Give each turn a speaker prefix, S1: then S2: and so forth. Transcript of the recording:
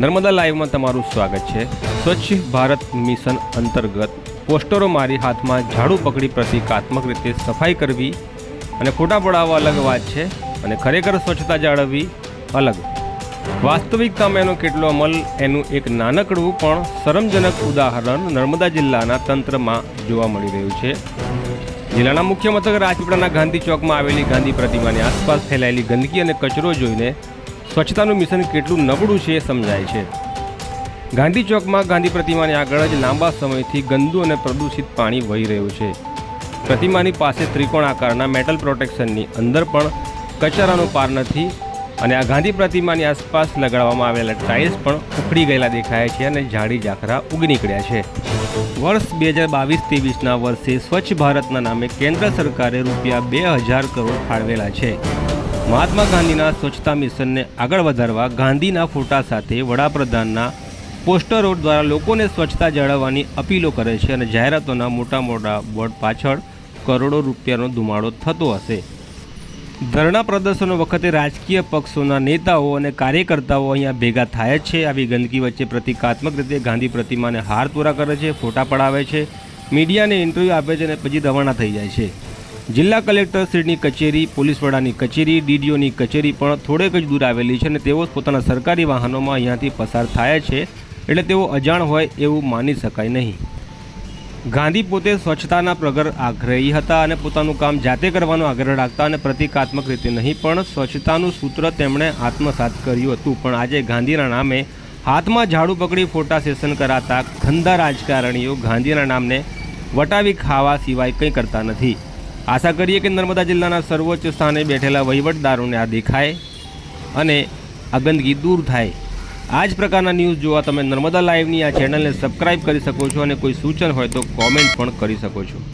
S1: નર્મદા લાઈવમાં તમારું સ્વાગત છે. સ્વચ્છ ભારત મિશન અંતર્ગત પોસ્ટરો મારી હાથમાં ઝાડુ પકડી પ્રતિકાત્મક રીતે સફાઈ કરવી અને ખોટા પડાવવા અલગ વાત છે અને ખરેખર સ્વચ્છતા જાળવવી અલગ. વાસ્તવિકતામાં એનો કેટલો અમલ એનું એક નાનકડું પણ શરમજનક ઉદાહરણ નર્મદા જિલ્લાના તંત્રમાં જોવા મળી રહ્યું છે. જિલ્લાના મુખ્ય મથક રાજપીપળાના ગાંધી ચોકમાં આવેલી ગાંધી પ્રતિમાની આસપાસ ફેલાયેલી ગંદકી અને કચરો જોઈને સ્વચ્છતાનું મિશન કેટલું નબળું છે એ સમજાય છે. ગાંધી ચોકમાં ગાંધી પ્રતિમાની આગળ જ લાંબા સમયથી ગંદુ અને પ્રદૂષિત પાણી વહી રહ્યું છે. પ્રતિમાની પાસે ત્રિકોણ આકારના મેટલ પ્રોટેક્શનની અંદર પણ કચરાનો પાર નથી અને આ ગાંધી પ્રતિમાની આસપાસ લગાડવામાં આવેલા ટાઇલ્સ પણ ઉખડી ગયેલા દેખાય છે અને ઝાડી ઝાખરા ઉગી નીકળ્યા છે. વર્ષ બે હજાર બાવીસ ત્રેવીસના વર્ષે સ્વચ્છ ભારતના નામે કેન્દ્ર સરકારે રૂપિયા બે હજાર કરોડ ફાળવેલા છે. મહાત્મા ગાંધીના સ્વચ્છતા મિશનને આગળ વધારવા ગાંધીના ફોટા સાથે વડાપ્રધાનના પોસ્ટરો દ્વારા લોકોને સ્વચ્છતા જાળવવાની અપીલો કરે છે અને જાહેરાતોના મોટા મોટા બોર્ડ પાછળ કરોડો રૂપિયાનો ધુમાડો થતો હશે. ધરણા પ્રદર્શનો વખતે રાજકીય પક્ષોના નેતાઓ અને કાર્યકર્તાઓ અહીંયા ભેગા થાય જ છે. આવી ગંદકી વચ્ચે પ્રતિકાત્મક રીતે ગાંધી પ્રતિમાને હાર તોરા કરે છે, ફોટા પડાવે છે. મીડિયાને ઇન્ટરવ્યૂ આપે છે અને પછી રવાના થઈ જાય છે. જિલ્લા કલેક્ટર શ્રીની કચેરી, પોલીસ વડાની કચેરી, ડીડીઓની કચેરી પણ થોડેક જ દૂર આવેલી છે અને તેઓ પોતાના સરકારી વાહનોમાં અહીંયાથી પસાર થાય છે એટલે તેઓ અજાણ હોય એવું માની શકાય નહીં. ગાંધી પોતે સ્વચ્છતાના પ્રગર આગ્રહી હતા અને પોતાનું કામ જાતે કરવાનો આગ્રહ રાખતા અને પ્રતિકાત્મક રીતે નહીં, પણ સ્વચ્છતાનું સૂત્ર તેમણે આત્મસાત કર્યું હતું. પણ આજે ગાંધીના નામે હાથમાં ઝાડુ પકડી ફોટા સેશન કરાતા ખંદા રાજકારણીઓ ગાંધીના નામને વટાવી ખાવા સિવાય કંઈ કરતા નથી. આશા કરીએ કે નર્મદા જિલ્લાના સર્વોચ્ચ સ્થાને બેઠેલા વહીવટદારોને આ દેખાય અને આ ગંદકી દૂર થાય. આ જ પ્રકારના ન્યૂઝ જોવા તમે નર્મદા લાઈવની આ ચેનલને સબસ્ક્રાઇબ કરી શકો છો અને કોઈ સૂચન હોય તો કોમેન્ટ પણ કરી શકો છો.